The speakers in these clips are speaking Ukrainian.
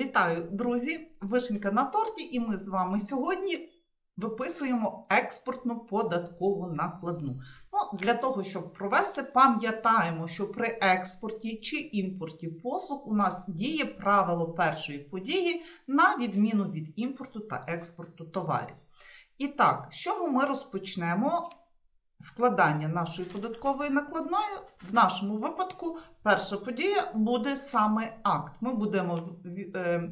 Вітаю, друзі! Вишенька на торті, і ми з вами сьогодні виписуємо експортну податкову накладну. Ну, для того, щоб провести, пам'ятаємо, що при експорті чи імпорті послуг у нас діє правило першої події на відміну від імпорту та експорту товарів. І так, з чого ми розпочнемо? Складання нашої податкової накладної в нашому випадку перша подія буде саме акт. Ми будемо е,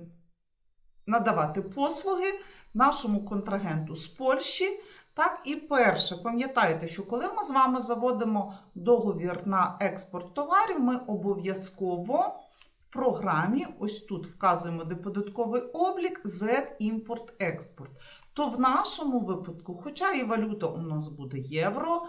надавати послуги нашому контрагенту з Польщі. Так, і перше, пам'ятайте, що коли ми з вами заводимо договір на експорт товарів, ми обов'язково в програмі, ось тут вказуємо, де податковий облік, Z імпорт експорт. То в нашому випадку, хоча і валюта у нас буде євро,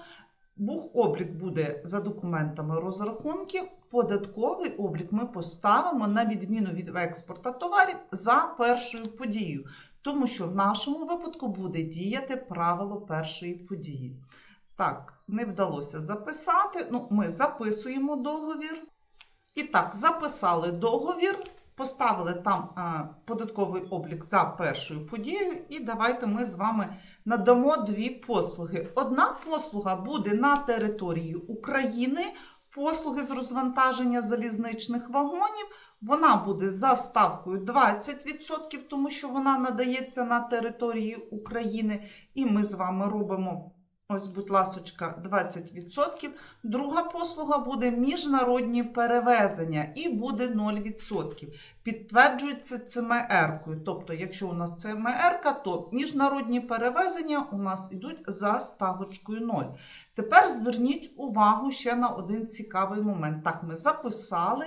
Бух-облік буде за документами розрахунків, податковий облік ми поставимо на відміну від експорта товарів за першою подією, тому що в нашому випадку буде діяти правило першої події. Так, не вдалося записати. Ну, ми записуємо договір. І так, записали договір, поставили там а, податковий облік за першою подією, і давайте ми з вами надамо дві послуги. Одна послуга буде на території України, послуги з розвантаження залізничних вагонів. Вона буде за ставкою 20%, тому що вона надається на території України. І ми з вами робимо. Ось, будь ласочка, 20%. Друга послуга буде міжнародні перевезення і буде 0%. Підтверджується ЦМР-кою. Тобто, якщо у нас ЦМР, то міжнародні перевезення у нас йдуть за ставочкою 0. Тепер зверніть увагу ще на один цікавий момент. Так, ми записали.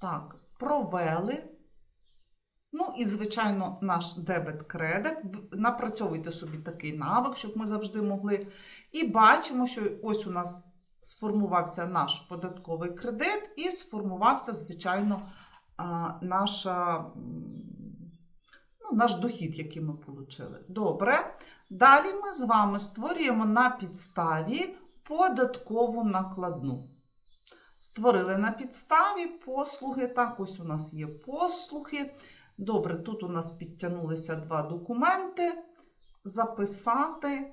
Так, провели. І, звичайно, наш дебет-кредит. Напрацьовуйте собі такий навик, щоб ми завжди могли. І бачимо, що ось у нас сформувався наш податковий кредит, і сформувався, звичайно, наша, ну, наш дохід, який ми отримали. Добре. Далі ми з вами створюємо на підставі податкову накладну. Створили на підставі послуги. Так, ось у нас є послуги. Добре, тут у нас підтягнулися два документи. Записати,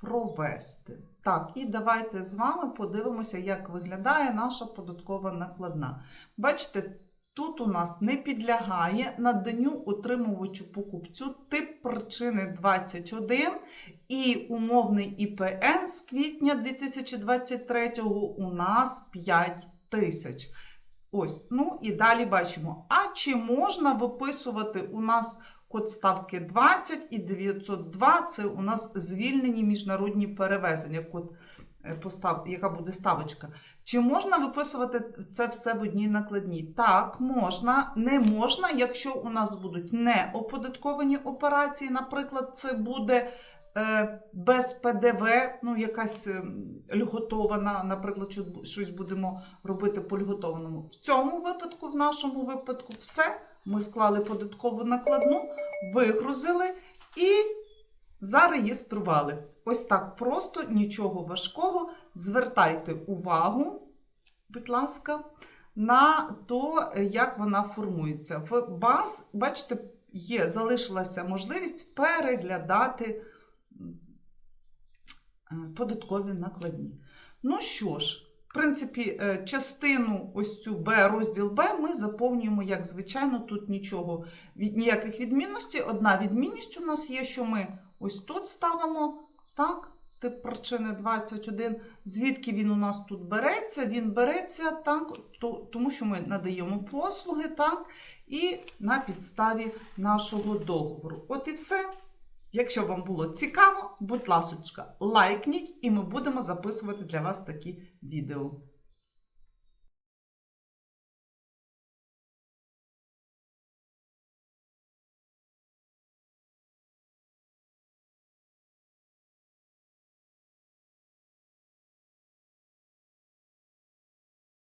провести. Так, і давайте з вами подивимося, як виглядає наша податкова накладна. Бачите, тут у нас не підлягає наданню отримувачу покупцю тип причини 21 і умовний ІПН з квітня 2023 у нас 5 тисяч. Ось, ну і далі бачимо. А чи можна виписувати у нас код ставки 20 і 902 це у нас звільнені міжнародні перевезення, код е, постав, яка буде ставочка. Чи можна виписувати це все в одній накладній? Так, можна, не можна, якщо у нас будуть неоподатковані операції, наприклад, це буде без ПДВ, ну якась е, льготована, наприклад, що- щось будемо робити по льготованому. В цьому випадку, в нашому випадку, все. Ми склали податкову накладну, вигрузили і зареєстрували. Ось так просто, нічого важкого. Звертайте увагу, будь ласка, на то, як вона формується. В баз, бачите, є, залишилася можливість переглядати е, податкові накладні. Ну що ж, в принципі, е, частину ось цю Б, розділ Б, ми заповнюємо, як звичайно, тут нічого, ніяких відмінностей. Одна відмінність у нас є, що ми ось тут ставимо, так, тип причини 21. Звідки він у нас тут береться? Він береться так, то, тому що ми надаємо послуги, так, і на підставі нашого договору. От і все. Якщо вам було цікаво, будь ласочка, лайкніть, і ми будемо записувати для вас такі відео.